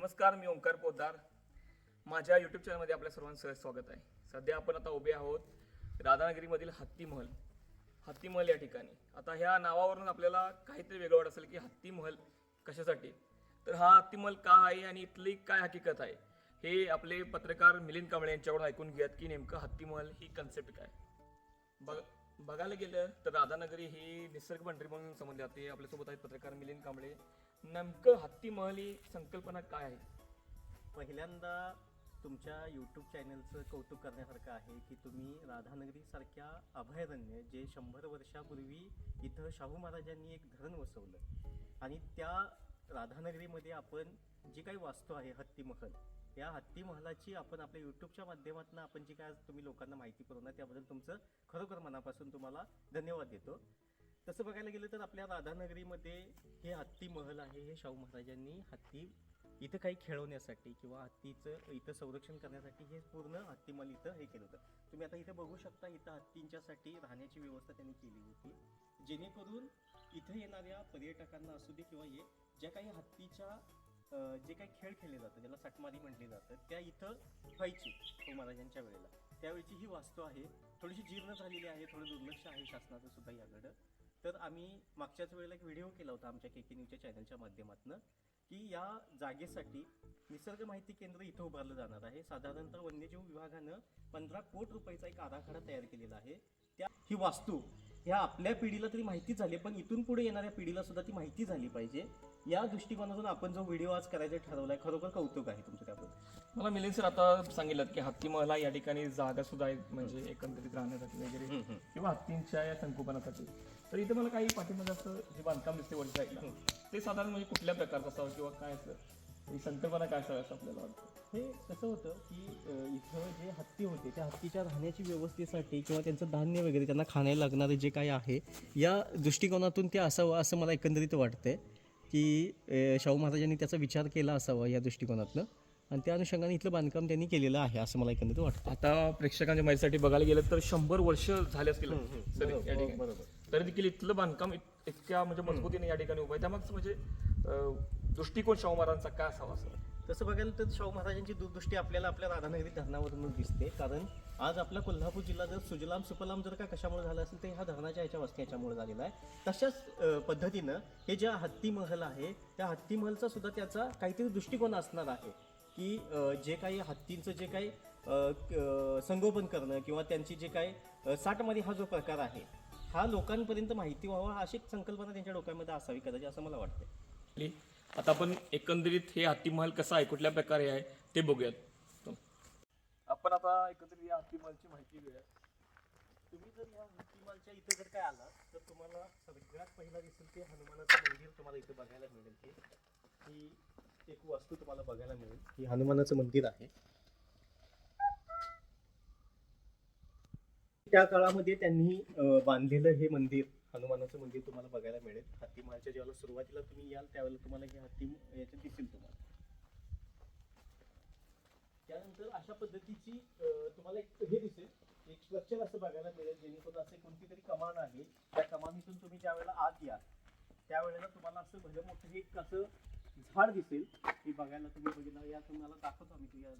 नमस्कार मी ओंकार पोद्दार. माझ्या यूट्यूब चॅनलमध्ये आपल्या सर्वांचं सहज स्वागत आहे. सध्या आपण आता उभे आहोत राधानगरीमधील हत्तीमहल हत्तीमहल या ठिकाणी. आता ह्या नावावरून आपल्याला काहीतरी वेगळं वाटत असेल की हत्तीमहल कशासाठी? तर हा हत्तीमहल का आहे आणि इथली काय हकीकत आहे? हे आपले पत्रकार मिलिंद कांबळे यांच्याकडून ऐकून घेऊयात की नेमकं हत्तीमहल ही कन्सेप्ट काय? बघ बघायला गेलं तर राधानगरी ही निसर्ग मंडळी म्हणून समजली जाते आपल्यासोबत आहेत पत्रकार मिलिंद कांबळे. नेमकं हत्ती महल ही संकल्पना काय आहे? पहिल्यांदा तुमच्या यूट्यूब चॅनलचं कौतुक करण्यासारखं आहे की तुम्ही राधानगरीसारख्या अभयारण्य जे शंभर वर्षापूर्वी इथं शाहू महाराजांनी एक धरण वसवलं आणि त्या राधानगरीमध्ये आपण जी काही वास्तू आहे हत्ती महल या हत्ती महलाची आपण आपल्या यूट्यूबच्या माध्यमातून आपण जी काय आज तुम्ही लोकांना माहिती पुरवणार त्याबद्दल तुमचं खरोखर मनापासून तुम्हाला धन्यवाद देतो. तसं बघायला गेलं तर आपल्या राधानगरीमध्ये हे हत्ती महल आहे हे शाहू महाराजांनी हत्ती इथं काही खेळवण्यासाठी किंवा हत्तीचं इथं संरक्षण करण्यासाठी हे पूर्ण हत्ती महल इथं हे केलं होतं. तुम्ही आता इथं बघू शकता इथं हत्तींच्यासाठी राहण्याची व्यवस्था त्यांनी केली होती. जेणेकरून इथं येणाऱ्या पर्यटकांना असू दे किंवा ये ज्या काही हत्तीच्या जे काही खेळ खेळले जातं ज्याला सटमारी म्हटली जातं त्या इथं व्हायची शाहू महाराजांच्या वेळेला. त्यावेळीची ही वास्तू आहे. थोडीशी जीर्ण झालेली आहे थोडं दुर्लक्ष आहे शासनाचं सुद्धा याकडं. तर आम्ही मागच्याच वेळेला एक व्हिडिओ केला होता आमच्या के के न्यूजच्या चॅनलच्या माध्यमातून की या जागेसाठी निसर्ग माहिती केंद्र इथं उभारलं जाणार आहे. साधारणतः वन्यजीव विभागानं पंधरा कोटी रुपयाचा एक आराखडा तयार केलेला आहे. त्या ही वास्तू ह्या आपल्या पिढीला तरी माहिती झाली पण इथून पुढे येणाऱ्या पिढीला सुद्धा ती माहिती झाली पाहिजे. या दृष्टिकोनातून आपण जो व्हिडिओ आज करायचा ठरवलाय खरोखर कौतुक आहे तुमचं त्याबद्दल. मला मिलिंद सर आता सांगितलं की हत्ती महल हा या ठिकाणी जागा सुद्धा आहे म्हणजे एकंदरीत राहण्यासाठी वगैरे किंवा हत्तींच्या या संगोपनासाठी तर इथे मला काही पाठीमध्ये असं जे बांधकाम दिसते वरच्या साईडला ते साधारण म्हणजे कुठल्या प्रकारचं असावं किंवा काय असं? ही संकल्पना काय असावी असं आपल्याला वाटतं? हे कसं होतं की इथं जे हत्ती होते त्या हत्तीच्या राहण्याची व्यवस्थेसाठी किंवा त्यांचं धान्य वगैरे त्यांना खाण्याला लागणारे जे काही आहे या दृष्टिकोनातून ते असावं असं मला एकंदरीत वाटतंय की शाहू महाराजांनी त्याचा विचार केला असावा या दृष्टिकोनातनं. आणि त्या अनुषंगाने इथलं बांधकाम त्यांनी केलेलं आहे असं मला एकंदरीत वाटतं. आता प्रेक्षकांच्या माहितीसाठी बघायला गेलं तर शंभर वर्ष झाले असतील तरी देखील इथलं बांधकाम इत- इतक्या म्हणजे मजबूतीने या ठिकाणी उभं आहे. त्यामागचं म्हणजे दृष्टिकोन शाहू महाराजांचा काय असावा असं? तसं बघायला तर शाहू महाराजांची दूरदृष्टी आपल्याला आपल्या राधानगरी धरणावरूनच दिसते. कारण आज आपला कोल्हापूर जिल्हा जर सुजलाम सुफलाम जर का कशामुळे झाला असेल तर ह्या धरणाच्या ह्याच्या वस्ती याच्यामुळे झालेला आहे. तशाच पद्धतीनं हे ज्या हत्ती महल आहे त्या हत्ती महलचा सुद्धा त्याचा काहीतरी दृष्टिकोन असणार आहे. की जे काही हत्तींचं जे काही अ, क- संगोपन करणं किंवा त्यांची जे काही साठमारी हा जो प्रकार आहे हा लोकांपर्यंत माहिती व्हावा हा अशी एक संकल्पना त्यांच्या डोक्यामध्ये असावी कदाचित असं मला वाटतं. आता आपण एकंदरीत हे हत्ती महल कसा आहे? कुठल्या प्रकारे आहे? ते बघूयात. आपण आता एकंदरीत या हत्ती महलची माहिती घेऊया तुम्ही जर या हत्तीमालच्या इथे जर काय आला तर तुम्हाला सगळ्यात पहिला दिसेल ते हनुमानाचं मंदिर तुम्हाला इथे बघायला मिळेल ते ही एक वस्तू तुम्हाला बघायला मिळेल. ही हनुमानाचं मंदिर आहे. त्या काळामध्ये त्यांनी बांधलेलं हे मंदिर हनुमानाचं मंदिर तुम्हाला बघायला मिळेल. हत्तीमालच्या ज्यावेळेला सुरुवातीला तुम्ही याल त्यावेळेला तुम्हाला हे हत्ती याच्यात दिसेल तुम्हाला. त्यानंतर अशा पद्धतीची तुम्हाला एक हे दिसेल. एक स्ट्रक्चर असं बघायला मिळेल जेणेकरून असे कोणती तरी कमान आहे. त्या कमानीतून तुम्ही ज्या वेळेला आत याल त्यावेळेला तुम्हाला असं भले मोठं एक असं झाड दिसेल. हे बघायला तुम्ही बघितलं या तुम्हाला दाखवतो आम्ही या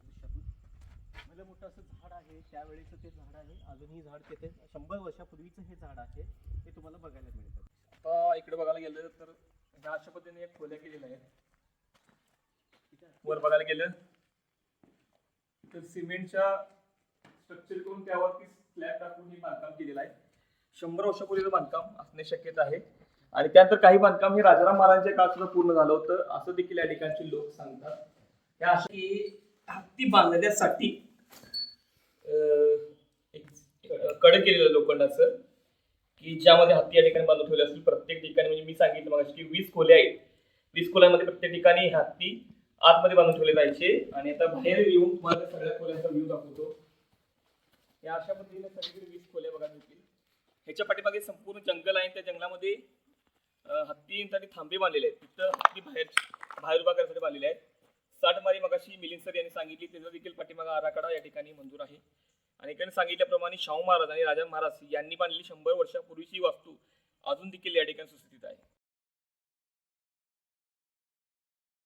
दृश्यातून मोठं असं झाड आहे त्यावेळेचं ते झाड आहे. अजूनही झाड तिथे शंभर वर्षापूर्वीचं हे झाड आहे. ते तुम्हाला बघायला मिळतं. आता इकडे बघायला गेलं तर ह्या अशा पद्धतीने एक खोल्या केलेल्या आहेत. वर बघायला गेलं तर सिमेंटच्या स्ट्रक्चर करून त्यावरती स्लॅब टाकून हे बांधकाम केलेलं आहे. शंभर वर्षापूर्वीचं बांधकाम असणे शक्यता आहे. आणि त्यानंतर काही बांधकाम हे राजाराम महाराजांच्या काळात सुद्धा पूर्ण झालं होतं. असं देखील या ठिकाणचे लोक सांगतात. या अशी की हत्ती बांधण्यासाठी कड केलेलं लोखंडाचं की ज्यामध्ये हत्ती या ठिकाणी बांधून ठेवले असतील प्रत्येक ठिकाणी. म्हणजे मी सांगितलं मग की वीस खोल्या आहेत. वीस खोल्यामध्ये प्रत्येक ठिकाणी हत्ती आतमध्ये बांधून ठेवले जायचे. आणि आता बाहेर येऊन तुम्हाला सगळ्या खोल्यांचा व्ह्यू दाखवतो. या अशा पद्धतीने सगळीकडे वीस खोल्या बघायला मिळतील ह्याच्या पाठीमागे संपूर्ण जंगल आहे. त्या जंगलामध्ये अं, हत्तींसाठी थांबे बांधलेले आहेत. तिथं हत्ती बाहेर बाहेर उभा करण्यासाठी बांधलेले आहेत. साठमारी मगाशी मिलिंद सर यांनी सांगितली त्याचा देखील पाठीमागा आराखडा या ठिकाणी मंजूर आहे. आणि इकडे सांगितल्याप्रमाणे शाहू महाराज आणि राजा महाराज यांनी बांधलेली शंभर वर्षापूर्वीची वास्तू अजून देखील या ठिकाणी सुस्थितीत आहे.